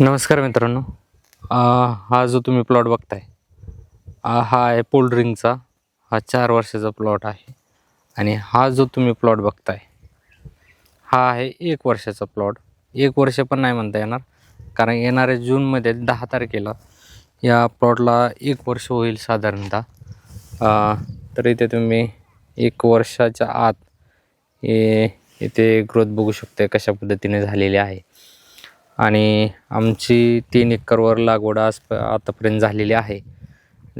नमस्कार मित्रांनो. हा जो तुम्ही प्लॉट बघताय हा आहे पोल्ड्रिंगचा हा चार वर्षाचा प्लॉट आहे. आणि हा जो तुम्ही प्लॉट बघताय हा आहे एक वर्षाचा प्लॉट एक वर्ष पण नाही म्हणता येणार कारण येणाऱ्या जूनमध्ये दहा तारखेला या प्लॉटला एक वर्ष होईल साधारणतः. तर इथे तुम्ही एक वर्षाच्या आत हे इथे ग्रोथ बघू शकता कशा पद्धतीने झालेली आहे. आणि आमची तीन एकरवर लागवड आज आतापर्यंत झालेली आहे.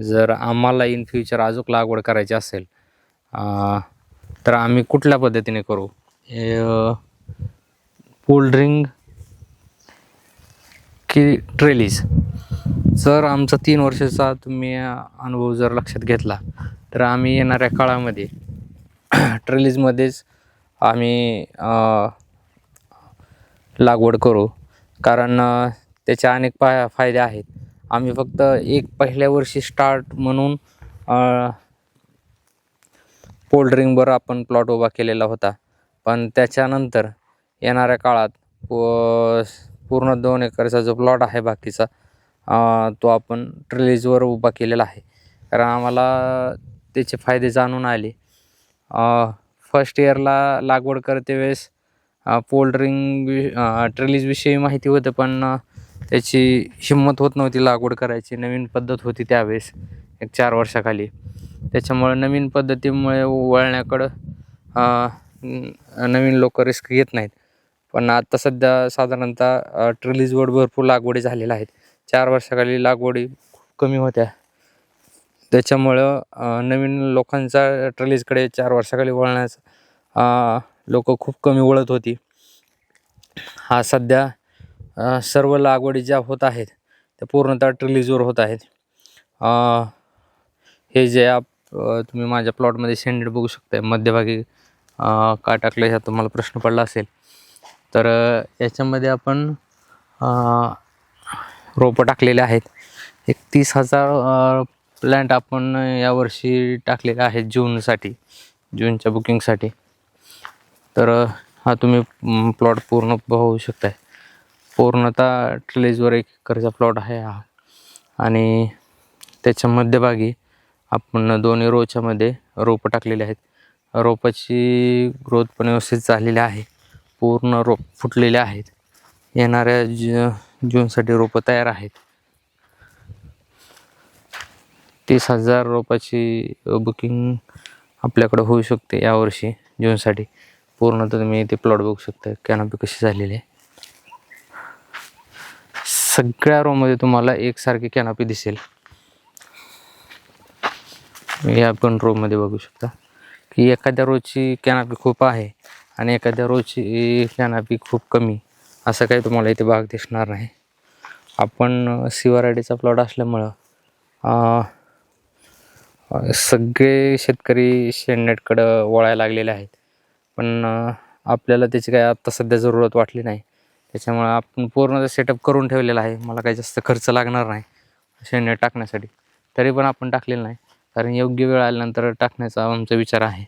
जर आम्हाला इन फ्युचर अजून लागवड करायची असेल तर आम्ही कुठल्या पद्धतीने करू? पोल्ड्रिंग की ट्रेलीज जर आमचा तीन वर्षाचा तुम्ही अनुभव जर लक्षात घेतला तर आम्ही येणाऱ्या काळामध्ये ट्रेलीजमध्येच आम्ही लागवड करू. कारण त्याच्या त्याचे अनेक पा फायदे आहेत. आम्ही फक्त एक पहिल्या वर्षी स्टार्ट म्हणून पोल्ड्रिंगवर आपण प्लॉट उभा केलेला होता. पण त्याच्यानंतर येणाऱ्या काळात पूर्ण दोन एकरचा जो प्लॉट आहे बाकीचा तो आपण ट्रिलीजवर उभा केलेला आहे. कारण आम्हाला त्याचे फायदे जाणून आले. फर्स्ट इयरला लागवड करते वेळेस पोल्ड्रिंग ट्रेलीजविषयी माहिती होतं पण त्याची हिंमत होत नव्हती लागवड करायची. नवीन पद्धत होती त्यावेळेस एक चार वर्षाखाली. त्याच्यामुळे नवीन पद्धतीमुळे वळण्याकडं नवीन लोक रिस्क घेत नाहीत. पण आता सध्या साधारणतः ट्रिलीजवर भरपूर लागवडी झालेल्या आहेत. चार वर्षाखाली लागवडी खूप कमी होत्या. त्याच्यामुळं नवीन लोकांचा ट्रिलीजकडे चार वर्षाखाली वळण्याचा लोक खूप कमी वळत होती. हा सध्या सर्व लागवडी ज्या होत आहेत त्या पूर्णतः ट्रिलीजवर होत आहेत. हे जे आप तुम्ही माझ्या प्लॉटमध्ये सेंडेड बघू शकता मध्यभागी का टाकलं ह्या तुम्हाला प्रश्न पडला असेल. तर याच्यामध्ये आपण रोपं टाकलेले आहेत. एक तीस हजार प्लॅन्ट आपण यावर्षी टाकलेले आहेत जूनसाठी जूनच्या बुकिंगसाठी. तर हा तुम्ही प्लॉट पूर्ण पाहू शकताय. पूर्णतः ट्रेलेजवर एक एकरचा प्लॉट आहे हा. आणि त्याच्या मध्यभागी आपण दोन्ही रोच्यामध्ये रोपं टाकलेली आहेत. रोपाची ग्रोथ पण व्यवस्थित झालेली आहे. पूर्ण रोप फुटलेले आहेत. येणाऱ्या ज जूनसाठी रोपं तयार आहेत. तीस हजार रोपाची बुकिंग आपल्याकडे होऊ शकते यावर्षी जूनसाठी. पूर्णतः तुम्ही इथे प्लॉट बघू शकता. कॅनॉपी कशी झालेली आहे. सगळ्या रोमध्ये तुम्हाला एकसारखी कॅनॉपी दिसेल. या पण रोमध्ये बघू शकता. की एखाद्या रोजची कॅनॉपी खूप आहे आणि एखाद्या रोजची कॅनॉपी खूप कमी. असं काही तुम्हाला इथे भाग दिसणार नाही. आपण सिवाराडीचा प्लॉट असल्यामुळं सगळे शेतकरी शेणनेटकडं वळायला लागलेले आहेत. पण आपल्याला त्याची काय आत्ता सध्या जरूरत वाटली नाही. त्याच्यामुळं आपण पूर्ण सेटअप करून ठेवलेला आहे. मला काही जास्त खर्च लागणार नाही. शेणनेट टाकण्यासाठी. तरी पण आपण टाकलेलं नाही. कारण योग्य वेळ आल्यानंतर टाकण्याचा आमचा विचार आहे.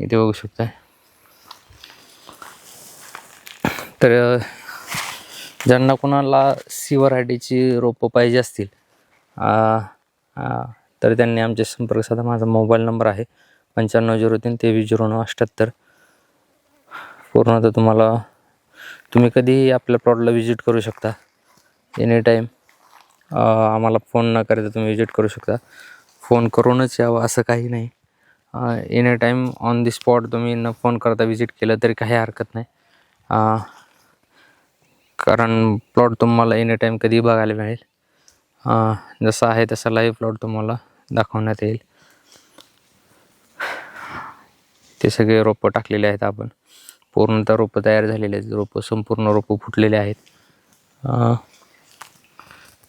इथे बघू शकता तर ज्यांना कोणाला सी व्हरायटीची रोपं पाहिजे असतील तर त्यांनी आमचे संपर्क साधा. माझा मोबाईल नंबर आहे पंच्याण्णव झिरो तीन तेवीस झिरो नऊ अठ्ठ्याहत्तर पूर्णतः तुम्हाला तुम्ही कधीही आपल्या प्लॉटला व्हिजिट करू शकता. एनी टाईम आम्हाला फोन न करता तुम्ही व्हिजिट करू शकता. फोन करूनच यावं असं काही नाही. Any time on the spot तुम्ही न फोन करता व्हिजिट केलं तरी काही हरकत नाही. कारण प्लॉट तुम्हाला एनी टाईम कधी बघायला मिळेल. जसं आहे तसा लाईव्ह प्लॉट तुम्हाला दाखवण्यात येईल. ते सगळे रोपं टाकलेले आहेत आपण. पूर्णतः रोपं तयार झालेले आहेत. रोपं संपूर्ण रोपं फुटलेले आहेत.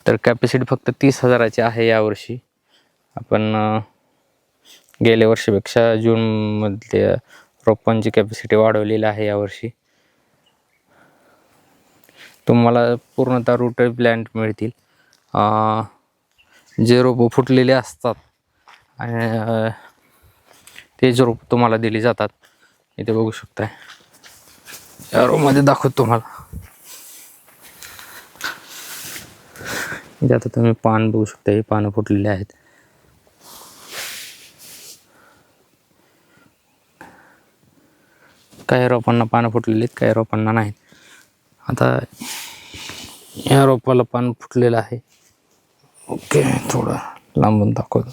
तर कॅपॅसिटी फक्त तीस हजाराची आहे यावर्षी. आपण गेल्या वर्षीपेक्षा जूनमध्ये रोपांची कॅपॅसिटी वाढवलेली आहे यावर्षी. तुम्हाला पूर्णतः रूट प्लॅन्ट मिळतील. जे रोपं फुटलेले असतात आणि तेच रोप तुम्हाला दिली जातात. इथे बघू शकताय. या रोमध्ये दाखवतो तुम्हाला. इथे आता तुम्ही पान बघू शकता हे पानं फुटलेली आहेत. काही रोपांना पानं फुटलेली आहेत काही रोपांना नाहीत. आता या रोपाला पान फुटलेलं आहे. ओके थोडं लांबून दाखवतो.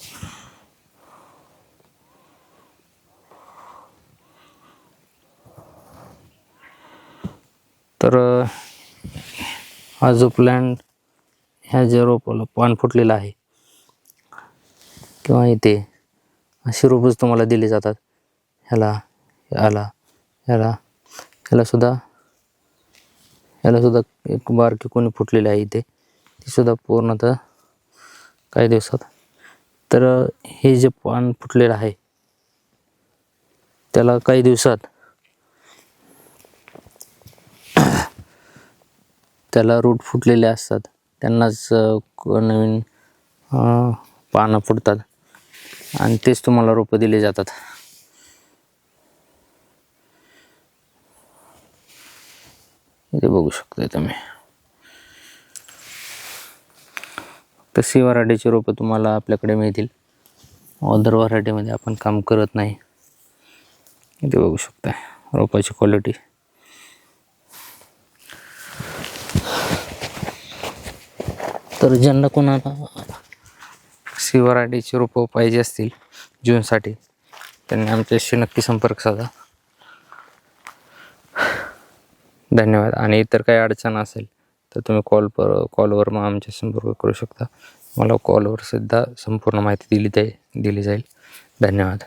तर हा जो प्लॅन्ट ह्या ज्या रोपाला पान फुटलेलं आहे किंवा इथे अशी रोपच तुम्हाला दिली जातात. ह्याला ह्याला ह्याला ह्यालासुद्धा ह्यालासुद्धा एक बारकी कोणी फुटलेली आहे इथे. तीसुद्धा पूर्णतः काही दिवसात. तर हे जे पान फुटलेलं आहे त्याला काही दिवसात त्याला रूट फुटलेले असतात. त्यांनाच नवीन पानं फुटतात. आणि तेच तुम्हाला रोपं दिले जातात. इथे बघू शकता तुम्ही. तशी सी वराठीची रोपं तुम्हाला आपल्याकडे मिळतील. ऑदर व्हरायटीमध्ये आपण काम करत नाही. इथे बघू शकता रोपाची क्वालिटी तर ज्यांना कोणाला शिवर आय डीचे रोपं पाहिजे असतील जूनसाठी त्यांनी आमच्याशी नक्की संपर्क साधा. धन्यवाद. आणि इतर काही अडचण असेल तर तुम्ही कॉल पर कॉलवर मग आमच्या संपर्क करू शकता. मला कॉलवर सुद्धा संपूर्ण माहिती दिली जाईल दिली जाईल. धन्यवाद.